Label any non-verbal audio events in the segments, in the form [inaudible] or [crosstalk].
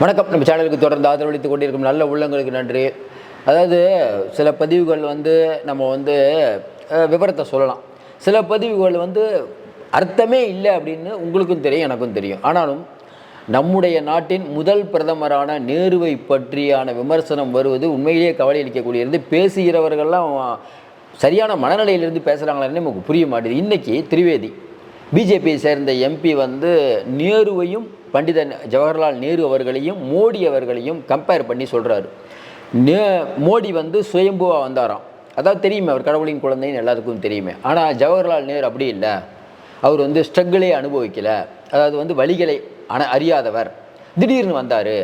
வணக்கம். நம்ம சேனலுக்கு தொடர்ந்து ஆதரவளித்துக் கொண்டிருக்கும் நல்ல உள்ளங்களுக்கு நன்றி. அதாவது சில பதிவுகள் வந்து நம்ம வந்து விவரத்தை சொல்லலாம். சில பதிவுகள் வந்து அர்த்தமே இல்லை அப்படின்னு உங்களுக்கும் தெரியும் எனக்கும் தெரியும். ஆனாலும் நம்முடைய நாட்டின் முதல் பிரதமரான நேருவை பற்றியான விமர்சனம் வருவது உண்மையிலேயே கவலை அளிக்கக்கூடியது. பேசுகிறவர்கள்லாம் சரியான மனநிலையிலிருந்து பேசுகிறாங்களான்னு நமக்கு புரிய மாட்டேது. இன்றைக்கி திரிவேதி பிஜேபியை சேர்ந்த எம்பி வந்து நேருவையும் பண்டித ஜவஹர்லால் நேரு அவர்களையும் மோடி அவர்களையும் கம்பேர் பண்ணி சொல்கிறாரு நே மோடி வந்து சுயம்புவாக வந்தாராம். அதாவது தெரியுமே அவர் கடவுளின் குழந்தைன்னு எல்லாத்துக்கும் தெரியுமே. ஆனால் ஜவஹர்லால் நேரு அப்படி இல்லை. அவர் வந்து ஸ்ட்ரகிளே அனுபவிக்கலை. அதாவது வந்து வழிகளை அன அறியாதவர். திடீர்னு வந்தார்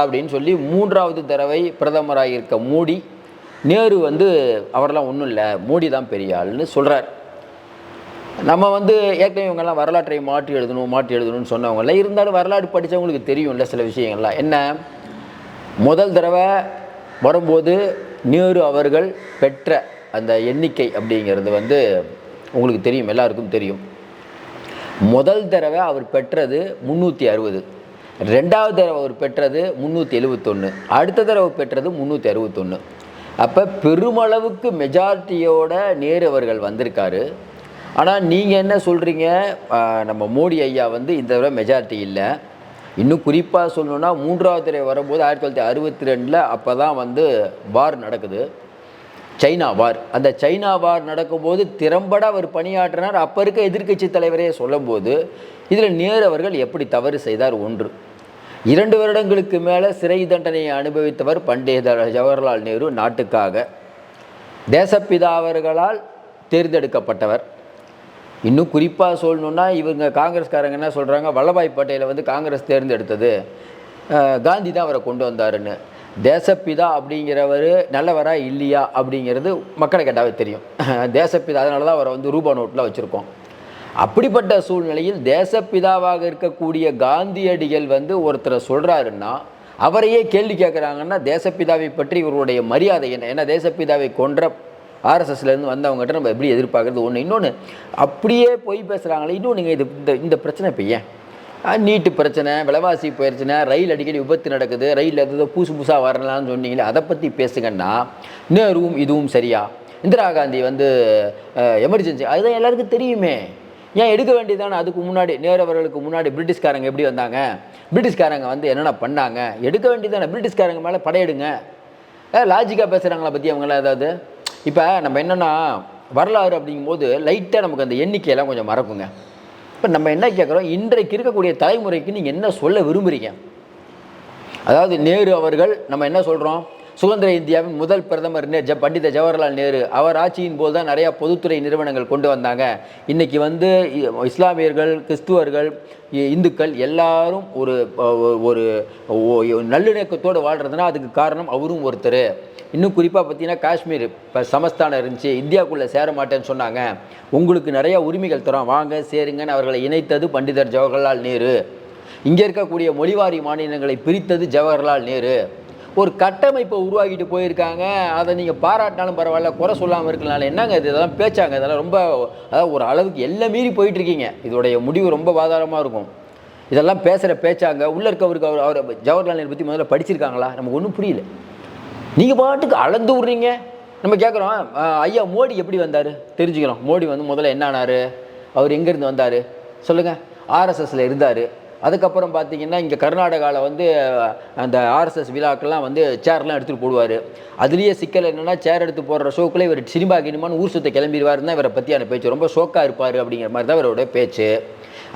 அப்படின்னு சொல்லி மூன்றாவது தடவை பிரதமராக இருக்க மோடி நேரு வந்து அவரெல்லாம் ஒன்றும் இல்லை மோடி தான் பெரிய ஆள்னு சொல்கிறார் நம்ம வந்து ஏற்கனவே இவங்கெல்லாம் வரலாற்றை மாற்றி எழுதணும் மாற்றி எழுதணும்னு சொன்னவங்கள இருந்தாலும் வரலாறு படித்தவங்களுக்கு தெரியும்ல சில விஷயங்கள்லாம். என்ன? முதல் தடவை வரும்போது நேரு அவர்கள் பெற்ற அந்த எண்ணிக்கை அப்படிங்கிறது வந்து உங்களுக்கு தெரியும் எல்லாருக்கும் தெரியும். முதல் தடவை அவர் பெற்றது முந்நூற்றி அறுபது. ரெண்டாவது தடவை அவர் பெற்றது முந்நூற்றி எழுபத்தொன்று அடுத்த தடவை பெற்றது முந்நூற்றி அறுபத்தொன்று அப்போ பெருமளவுக்கு மெஜாரிட்டியோட நேரு அவர்கள் வந்திருக்காரு. ஆனால் நீங்கள் என்ன சொல்கிறீங்க நம்ம மோடி ஐயா வந்து இந்த தடவை மெஜாரிட்டி இல்லை. இன்னும் குறிப்பாக சொல்லணுன்னா மூன்றாவது தடவை வரும்போது ஆயிரத்தி தொள்ளாயிரத்தி அறுபத்தி ரெண்டில் அப்போ தான் வந்து வார் நடக்குது. சைனா வார் அந்த சைனா வார் நடக்கும்போது திறம்பட அவர் பணியாற்றினார். அப்போ இருக்க எதிர்க்கட்சி தலைவரே சொல்லும்போது இதில் நேரு அவர்கள் எப்படி தவறு செய்தார்? ஒன்று. இரண்டு வருடங்களுக்கு மேலே சிறை தண்டனையை அனுபவித்தவர் பண்டித ஜவஹர்லால் நேரு நாட்டுக்காக. தேசப்பிதா அவர்களால் தேர்ந்தெடுக்கப்பட்டவர். இன்னும் குறிப்பாக சொல்லணுன்னா இவங்க காங்கிரஸ்காரங்க என்ன சொல்கிறாங்க வல்லபாய் பட்டேலை வந்து காங்கிரஸ் தேர்ந்தெடுத்தது. காந்தி தான் அவரை கொண்டு வந்தாருன்னு. தேசப்பிதா அப்படிங்கிறவர் நல்லவரா இல்லையா அப்படிங்கிறது மக்களை கேட்டாவே தெரியும். [laughs] தேசப்பிதா அதனால தான் அவரை வந்து ரூபா நோட்டில் வச்சுருக்கோம். அப்படிப்பட்ட சூழ்நிலையில் தேசப்பிதாவாக இருக்கக்கூடிய காந்தியடிகள் வந்து ஒருத்தரை சொல்கிறாருன்னா அவரையே கேள்வி கேட்குறாங்கன்னா தேசப்பிதாவை பற்றி இவருடைய மரியாதை என்ன? ஏன்னா தேசப்பிதாவை கொன்ற ஆர்எஸ்எஸ்லேருந்து வந்தவங்ககிட்ட நம்ம எப்படி எதிர்பார்க்குறது? ஒன்று இன்னொன்று அப்படியே போய் பேசுகிறாங்களே இன்னும் நீங்கள் இது இந்த இந்த பிரச்சனை இப்போ ஏன்? நீட்டு பிரச்சனை விலைவாசி பிரச்சனை ரயில் அடிக்கடி விபத்து நடக்குது ரயில் ஏதோ புதுசு புதுசாக வரலாம்னு சொன்னீங்களே அதை பற்றி பேசுங்கன்னா நேருவும் இதுவும் சரியா? இந்திரா காந்தி வந்து எமர்ஜென்சி அதுதான் எல்லாருக்கும் தெரியுமே. ஏன் எடுக்க வேண்டியதானே அதுக்கு முன்னாடி நேரு அவர்களுக்கு முன்னாடி பிரிட்டிஷ்காரங்க எப்படி வந்தாங்க? பிரிட்டிஷ்காரங்க வந்து என்னென்ன பண்ணாங்க? எடுக்க வேண்டியதானே பிரிட்டிஷ்காரங்க மேலே படையெடுங்க. லாஜிக்காக பேசுகிறாங்களா பற்றி அவங்களாம் ஏதாவது? இப்போ நம்ம என்னென்னா வரலாறு அப்படிங்கும்போது லைட்டாக நமக்கு அந்த எண்ணிக்கையெல்லாம் கொஞ்சம் மறக்குங்க. இப்போ நம்ம என்ன கேட்குறோம் இன்றைக்கு இருக்கக்கூடிய தலைமுறைக்கு நீங்கள் என்ன சொல்ல விரும்புகிறீங்க அதாவது நேரு அவர்கள் நம்ம என்ன சொல்கிறோம் சுதந்திர இந்தியாவின் முதல் பிரதமர் ஜ பண்டித ஜவஹர்லால் நேரு அவர் ஆட்சியின் போது தான் நிறையா பொதுத்துறை நிறுவனங்கள் கொண்டு வந்தாங்க. இன்றைக்கி வந்து இ- இஸ்லாமியர்கள் கிறிஸ்துவர்கள் இ- இந்துக்கள் எல்லாரும் ஒரு ஒரு நல்லிணக்கத்தோடு வாழ்கிறதுனா அதுக்கு காரணம் அவரும் ஒருத்தர். இன்னும் குறிப்பாக பார்த்தீங்கன்னா காஷ்மீர் இப்போ சமஸ்தானம் இருந்துச்சு இந்தியாவுக்குள்ளே சேர மாட்டேன்னு சொன்னாங்க. உங்களுக்கு நிறையா உரிமைகள் தரோம் வாங்க சேருங்கன்னு அவர்களை இணைத்தது பண்டிதர் ஜவஹர்லால் நேரு. இங்கே இருக்கக்கூடிய மொழிவாரி மாநிலங்களை பிரித்தது ஜவஹர்லால் நேரு. ஒரு கட்டமைப்பை உருவாக்கிட்டு போயிருக்காங்க. அதை நீங்கள் பாராட்டினாலும் பரவாயில்ல குறை சொல்லாமல் இருக்கனால என்னங்க இது? இதெல்லாம் பேச்சாங்க. இதெல்லாம் ரொம்ப அதாவது ஒரு அளவுக்கு எல்லாம் மீறி போயிட்டுருக்கீங்க இதோடைய முடிவு ரொம்ப பாதாரமாக இருக்கும். இதெல்லாம் பேசுகிற பேச்சாங்க. உள்ளே இருக்கவருக்கு அவர் அவர் ஜவஹர்லால் நேரு பற்றி முதல்ல படிச்சிருக்காங்களா? நமக்கு ஒன்றும் புரியல. நீங்கள் பாட்டுக்கு அளந்து விட்றீங்க. நம்ம கேட்குறோம் ஐயா மோடி எப்படி வந்தார்? தெரிஞ்சுக்கிறோம். மோடி வந்து முதல்ல என்ன ஆனார்? அவர் எங்கேருந்து வந்தார்? சொல்லுங்கள் ஆர்எஸ்எஸில் இருந்தார். அதுக்கப்புறம் பார்த்தீங்கன்னா இங்கே கர்நாடகாவில் வந்து அந்த ஆர்எஸ்எஸ் விழாக்கெல்லாம் வந்து சேர்லாம் எடுத்துகிட்டு போடுவார். அதுலேயே சிக்கல் என்னென்னா சேர் எடுத்து போடுற ஷோக்குள்ளே இவர் சினிமா கினிமான்னு ஊர் சுத்த கிளம்பிடுவார் தான் இவரை பற்றியான பேச்சு. ரொம்ப ஷோக்காக இருப்பார் அப்படிங்கிற மாதிரி தான் இவரோட பேச்சு.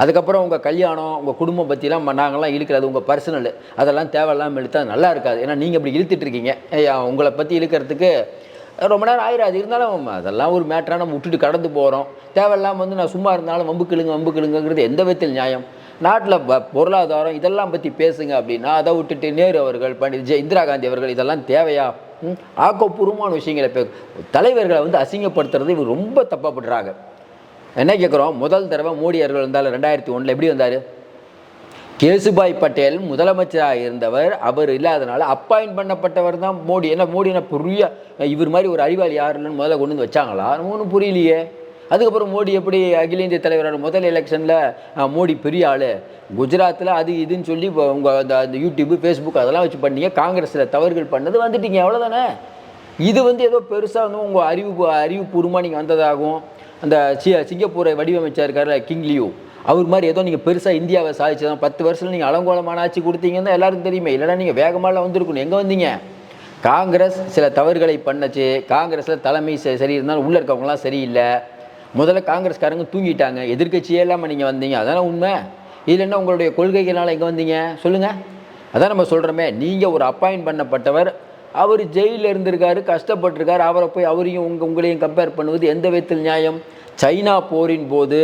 அதுக்கப்புறம் உங்கள் கல்யாணம் உங்கள் குடும்பம் பற்றிலாம் நாங்கள்லாம் இழுக்கிறது உங்கள் பர்சனல் அதெல்லாம் தேவையில்லாமல் இழுத்தா நல்லா இருக்காது. ஏன்னா நீங்கள் இப்படி இழுத்துட்டு இருக்கீங்க. உங்களை பற்றி இழுக்கிறதுக்கு ரொம்ப நேரம் ஆயிராது. இருந்தாலும் அதெல்லாம் ஒரு மேட்டராக நம்ம விட்டுட்டு கடந்து போகிறோம் தேவையில்லாமல் வந்து நான் சும்மா இருந்தாலும் வம்பு கிளுங்க வம்பு கிளுங்கிறது எந்த விதத்தில் நியாயம். நாட்டில் பொருளாதாரம் இதெல்லாம் பற்றி பேசுங்க அப்படின்னா அதை விட்டுட்டு நேரு அவர்கள் பண்டிட் இந்திரா காந்தி அவர்கள் இதெல்லாம் தேவையா? ஆக்கப்பூர்வமான விஷயங்களை பே தலைவர்களை வந்து அசிங்கப்படுத்துறது இவர் ரொம்ப தப்பாப்படுறாங்க என்ன கேட்குறோம் முதல் தடவை மோடி அவர்கள் வந்தாலும் ரெண்டாயிரத்தி ஒன்றில் எப்படி வந்தார்? கேசுபாய் பட்டேல் முதலமைச்சராக இருந்தவர் அவர் இல்லாதனால அப்பாயின்ட் பண்ணப்பட்டவர் தான் மோடி. என்ன மோடி என்ன புரிய இவர் மாதிரி ஒரு அறிவாளி யார் இல்லைன்னு முதல்ல கொண்டு வந்து வச்சாங்களா? ஒன்றும் புரியலையே. அதுக்கப்புறம் மோடி எப்படி அகில இந்திய தலைவரோட முதல் எலெக்ஷனில் மோடி பெரிய ஆள். குஜராத்தில் அது இதுன்னு சொல்லி இப்போ உங்கள் அந்த அந்த யூடியூப் ஃபேஸ்புக் அதெல்லாம் வச்சு பண்ணீங்க. காங்கிரஸில் தவறுகள் பண்ணது வந்துட்டீங்க. அவ்வளோதானே இது வந்து ஏதோ பெருசாக வந்து உங்கள் அறிவு அறிவுபூர்வமாக நீங்கள் வந்ததாகவும் அந்த சி சிங்கப்பூரை வடிவமைச்சார் இருக்காரு கிங் லியூ அவர் மாதிரி ஏதோ நீங்கள் பெருசாக இந்தியாவை சாதிச்சதான் பத்து வருஷத்தில் நீங்கள் அலங்கோலமான ஆட்சி கொடுத்தீங்கன்னு எல்லாருக்கும் தெரியுமே. இல்லைன்னா நீங்கள் வேகமாலாம் வந்திருக்கணும். எங்கே வந்தீங்க? காங்கிரஸ் சில தவறுகளை பண்ணுச்சு. காங்கிரஸில் தலைமை ச- சரி இருந்தாலும் உள்ளே இருக்கவங்களாம் சரியில்லை. முதல்ல காங்கிரஸ்காரங்க தூங்கிட்டாங்க. எதிர்கட்சியே இல்லாமல் நீங்கள் வந்தீங்க. அதான உண்மை? இதில் என்ன உங்களுடைய கொள்கைகளால் எங்கே வந்தீங்க? சொல்லுங்கள் அதான் நம்ம சொல்கிறோமே நீங்கள் ஒரு அப்பாயின்ட் பண்ணப்பட்டவர் அவர் ஜெயிலில் இருந்திருக்காரு கஷ்டப்பட்டிருக்காரு. அவரை போய் அவரையும் உங்கள் உங்களையும் கம்பேர் பண்ணுவது எந்த விதத்தில் நியாயம்? சைனா போரின் போது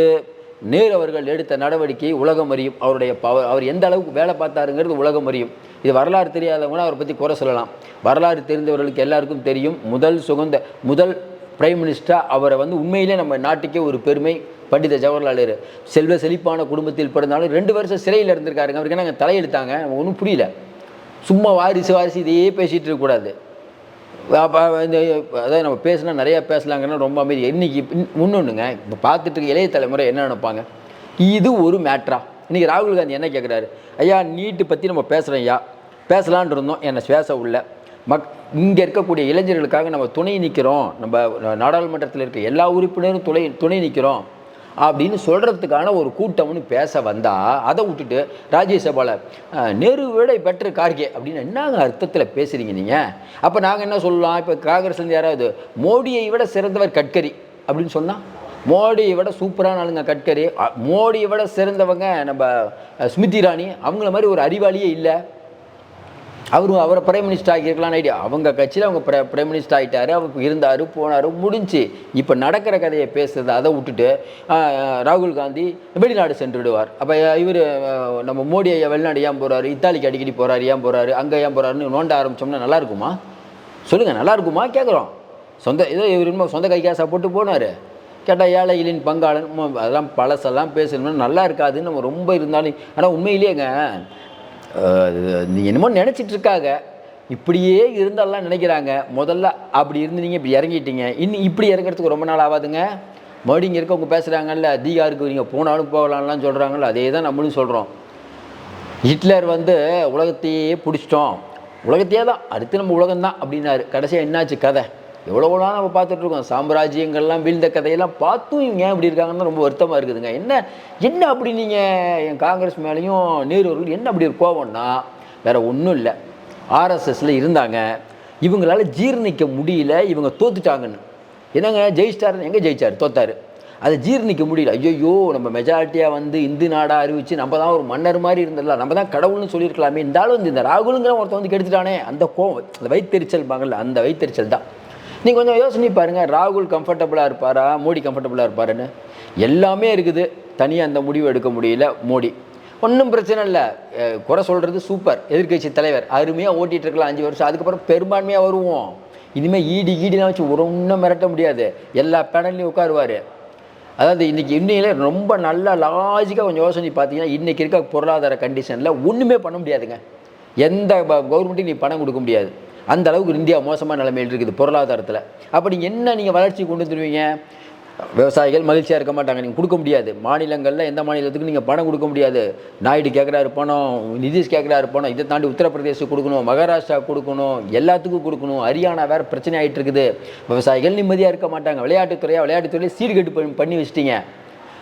நேரு அவர்கள் எடுத்த நடவடிக்கை உலகம் அறியும். அவருடைய பவர் அவர் எந்த அளவுக்கு வேலை பார்த்தாருங்கிறது உலகம் அறியும். இது வரலாறு தெரியாதவங்க அவரை பற்றி குறை சொல்லலாம். வரலாறு தெரிந்தவர்களுக்கு எல்லாருக்கும் தெரியும். முதல் சுதந்திர முதல் பிரைம் மினிஸ்டராக அவரை வந்து உண்மையிலே நம்ம நாட்டுக்கே ஒரு பெருமை. பண்டித ஜவஹர்லால் நேரு. செல்வ செழிப்பான குடும்பத்தில் பிறந்தாலும் ரெண்டு வருஷம் சிறையில் இருந்திருக்காருங்க. அவருக்கு நாங்கள் தலையெடுத்தாங்க? ஒன்றும் புரியல. சும்மா வாரிசு வாரிசு இதையே பேசிகிட்டு இருக்கக்கூடாது இந்த அதாவது நம்ம பேசினா நிறையா பேசலாங்கன்னா ரொம்ப அமைதி. இன்றைக்கி முன்னொன்றுங்க இப்போ பார்த்துட்டு இருக்க இளைய தலைமுறை என்ன நினைப்பாங்க? இது ஒரு மேட்ரா இன்றைக்கி ராகுல் காந்தி என்ன கேட்குறாரு ஐயா நீட்டு பற்றி நம்ம பேசுகிறோம் ஐயா. பேசலான் இருந்தோம். என்னை பேச உள்ள. மக் இங்கே இருக்கக்கூடிய இளைஞர்களுக்காக நம்ம துணை நிற்கிறோம் நம்ம நாடாளுமன்றத்தில் இருக்க எல்லா உறுப்பினரும் துணை துணை நிற்கிறோம் அப்படின்னு சொல்கிறதுக்கான ஒரு கூட்டம்னு பேச வந்தால் அதை விட்டுட்டு ராஜ்யசபாவில் நேரு விட பெற்ற கார்கே அப்படின்னு என்னங்க அர்த்தத்தில் பேசுகிறீங்க நீங்கள் அப்போ நாங்கள் என்ன சொல்லலாம்? இப்போ காங்கிரஸ்லேருந்து யாராவது மோடியை விட சிறந்தவர் கட்கரி அப்படின்னு சொன்னால் மோடியை விட சூப்பரான ஆளுங்க கட்கரி மோடியை விட சிறந்தவங்க நம்ம ஸ்மிருதி இராணி அவங்கள மாதிரி ஒரு அறிவாளியே இல்லை. அவரும் அவரை பிரைம் மினிஸ்டர் ஆகியிருக்கலாம்னு ஐடியா அவங்க கட்சியில் அவங்க பிர பிரைம் மினிஸ்டர் ஆகிட்டார் அவர் இருந்தார் போனார் முடிஞ்சு. இப்போ நடக்கிற கதையை பேசுறது அதை விட்டுட்டு ராகுல் காந்தி வெளிநாடு சென்று விடுவார். அப்போ இவர் நம்ம மோடி ஐயா வெளிநாடு ஏன் போகிறாரு இத்தாலிக்கு அடிக்கடி போகிறாரு ஏன் போகிறாரு அங்கே ஏன் போகிறாருன்னு நோண்ட ஆரம்பிச்சோம்னா நல்லா இருக்குமா? சொல்லுங்கள் நல்லா இருக்குமா? கேட்குறோம் சொந்த ஏதோ இவர் இன்னும் சொந்த கை காசாக போட்டு போனார். கேட்டால் ஏழைகளின் பங்காளன் அதெல்லாம் பழசெல்லாம் பேசணும்னா நல்லா இருக்காதுன்னு நம்ம ரொம்ப இருந்தாலும் ஆனால் உண்மையிலேங்க நீ என்னமோ நினச்சிட்டு இருக்காங்க இப்படியே இருந்தாலாம் நினைக்கிறாங்க. முதல்ல அப்படி இருந்தீங்க இப்படி இறங்கிட்டீங்க. இன்னும் இப்படி இறங்குறதுக்கு ரொம்ப நாள் ஆகாதுங்க மறுபடியும் இங்கே இருக்கவங்க பேசுகிறாங்கல்ல அதிகாருக்கு நீங்கள் போனாலும் போகலாம்லாம் சொல்கிறாங்கல்ல அதே தான் நம்மளும் சொல்கிறோம் ஹிட்லர் வந்து உலகத்தையே பிடிச்சிட்டோம். உலகத்தையே தான் அடுத்து நம்ம உலகம்தான் அப்படின்னாரு. கடைசியாக என்னாச்சு கதை? எவ்வளோ நம்ம பார்த்துட்டு இருக்கோம். சாம்ராஜ்யங்கள்லாம் வீழ்ந்த கதையெல்லாம் பார்த்தும் இவங்க ஏன் இப்படி இருக்காங்கன்னு தான் ரொம்ப வருத்தமாக இருக்குதுங்க. என்ன என்ன அப்படி நீங்கள் என் காங்கிரஸ் மேலேயும் நேரு அவர்கள் என்ன அப்படி ஒரு கோவம்னா வேற ஒன்றும் இல்லை. ஆர்எஸ்எஸில் இருந்தாங்க. இவங்களால ஜீர்ணிக்க முடியல இவங்க தோத்துட்டாங்கன்னு. என்னங்க ஜெயிச்சிட்டாருன்னு எங்கே ஜெயிச்சார்? தோத்தார். அதை ஜீர்ணிக்க முடியல. ஐயோ நம்ம மெஜாரிட்டியாக வந்து இந்து நாடாக அறிவிச்சு நம்ம தான் ஒரு மன்னர் மாதிரி இருந்திடலாம் நம்ம தான் கடவுள்னு சொல்லியிருக்கலாமே. இருந்தாலும் வந்து இந்த ராகுலுங்கிற ஒருத்தன் வந்து கெடுத்துட்டானே. அந்த கோவம் அந்த வைத்தெரிச்சல் பாங்கல்ல அந்த வைத்தெரிச்சல் தான். நீங்கள் கொஞ்சம் யோசனை பாருங்கள் ராகுல் கம்ஃபர்டபுளாக இருப்பாரா? மோடி கம்ஃபர்டபுளாக இருப்பாருன்னு. எல்லாமே இருக்குது. தனியாக அந்த முடிவு எடுக்க முடியல மோடி. ஒன்றும் பிரச்சனை இல்லை. குறை சொல்கிறது சூப்பர் எதிர்க்கட்சி தலைவர். அருமையாக ஓட்டிகிட்டு இருக்கலாம் அஞ்சு வருஷம். அதுக்கப்புறம் பெரும்பான்மையாக வருவோம். இனிமேல் ஈடி ஈடிலாம் வச்சு ஒரு ஒன்றும் மிரட்ட முடியாது. எல்லா பேனல்லையும் உட்காருவார். அதாவது இன்றைக்கி இன்னையில ரொம்ப நல்லா லாஜிக்காக கொஞ்சம் யோசனை பார்த்தீங்கன்னா இன்றைக்கி இருக்க பொருளாதார கண்டிஷனில் ஒன்றுமே பண்ண முடியாதுங்க. எந்த கவர்மெண்ட்டையும் நீ பணம் கொடுக்க முடியாது. அந்த அளவுக்கு இந்தியா மோசமான நிலைமையில் இருக்குது பொருளாதாரத்தில். அப்போ நீங்கள் என்ன நீங்கள் வளர்ச்சி கொண்டு வந்துடுவீங்க விவசாயிகள் மகிழ்ச்சியாக இருக்க மாட்டாங்க. நீங்கள் கொடுக்க முடியாது. மாநிலங்களில் எந்த மாநிலத்துக்கும் நீங்கள் பணம் கொடுக்க முடியாது. நாயுடு கேட்குறாரு பணம். நிதிஷ் கேட்குறாரு பணம். இதை தாண்டி உத்தரப்பிரதேசம் கொடுக்கணும். மகாராஷ்டிரா கொடுக்கணும். எல்லாத்துக்கும் கொடுக்கணும். ஹரியானா வேறு பிரச்சனை ஆகிட்டு இருக்குது. விவசாயிகள் நிம்மதியாக இருக்க மாட்டாங்க. விளையாட்டுத்துறையாக விளையாட்டுத்துறையை சீர்கேட்டு பண்ணி- பண்ணி வச்சிட்டீங்க.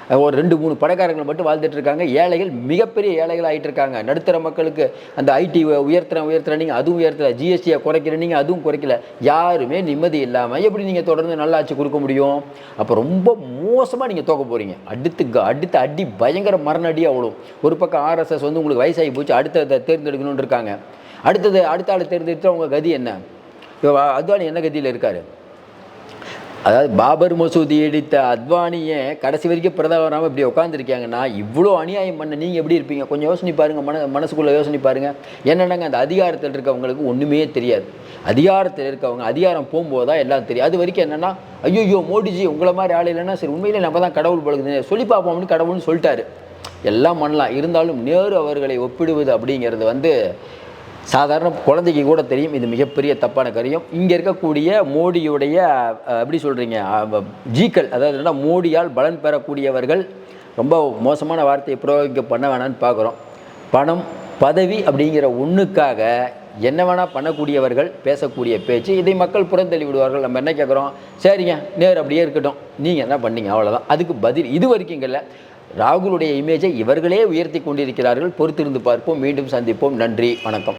ஒரு ரெண்டு மூணு பணக்காரங்கள் மட்டும் வாழ்ந்துட்டு இருக்காங்க. ஏழைகள் மிகப்பெரிய ஏழைகள் ஆகிட்டு இருக்காங்க. நடுத்தர மக்களுக்கு அந்த ஐடி உயர்த்துறேன் உயர்த்துற நீங்கள் அதுவும் உயர்த்தல. ஜிஎஸ்டியை குறைக்கிற நீங்கள் அதுவும் குறைக்கல. யாருமே நிம்மதி இல்லாமல் எப்படி நீங்கள் தொடர்ந்து நல்லாட்சி கொடுக்க முடியும்? அப்போ ரொம்ப மோசமாக நீங்கள் தோக்க போகிறீங்க அடுத்து க- அடுத்த அடி பயங்கர மரண அடி அவ்வளோ ஒரு பக்கம் ஆர்எஸ்எஸ் வந்து உங்களுக்கு வயசாகி போச்சு அடுத்த தேர்ந்தெடுக்கணும்னு இருக்காங்க. அடுத்தது அடுத்த ஆள் தேர்ந்தெடுத்து அவங்க கதி என்ன? அத்வானி என்ன கதியில் இருக்காரு? அதாவது பாபர் மசூதி இடித்த அத்வானியை கடைசி வரைக்கும் பிரதமராக இப்படி உட்காந்துருக்காங்கன்னா இவ்வளோ அநியாயம் பண்ண நீங்கள் எப்படி இருப்பீங்க? கொஞ்சம் யோசனை பாருங்கள் மன மனசுக்குள்ளே யோசனை பாருங்கள் என்னென்னங்க அந்த அதிகாரத்தில் இருக்கவங்களுக்கு ஒன்றுமே தெரியாது. அதிகாரத்தில் இருக்கவங்க அதிகாரம் போகும்போது தான் எல்லாம் தெரியும். அது வரைக்கும் என்னென்னா ஐயோ மோடிஜி உங்களை மாதிரி ஆள் இல்லைன்னா சரி உண்மையிலே நம்ம தான் கடவுள் பழகுது சொல்லி பார்ப்போம்னு கடவுள்னு சொல்லிட்டாரு. எல்லாம் பண்ணலாம். இருந்தாலும் நேரு அவர்களை ஒப்பிடுவது அப்படிங்கிறது வந்து சாதாரண குழந்தைக்கு கூட தெரியும் இது மிகப்பெரிய தப்பான காரியம். இங்கே இருக்கக்கூடிய மோடியுடைய எப்படி சொல்கிறீங்க ஜீக்கள் அதாவது என்னன்னா மோடியால் பலன் பெறக்கூடியவர்கள் ரொம்ப மோசமான வார்த்தையை பிரயோகிக்க பண்ண வேணான்னு பார்க்குறோம் பணம் பதவி அப்படிங்கிற ஒன்றுக்காக என்ன வேணால் பண்ணக்கூடியவர்கள் பேசக்கூடிய பேச்சு இதை மக்கள் புறந்தள்ளி விடுவார்கள். நம்ம என்ன கேட்குறோம் சரிங்க நேர் அப்படியே இருக்கட்டும். நீங்கள் என்ன பண்ணீங்க? அவ்வளோதான் அதுக்கு பதில் இது வரைக்கும் இல்லை. ராகுலுடைய இமேஜை இவர்களே உயர்த்தி கொண்டிருக்கிறார்கள். பொறுத்திருந்து பார்ப்போம். மீண்டும் சந்திப்போம். நன்றி. வணக்கம்.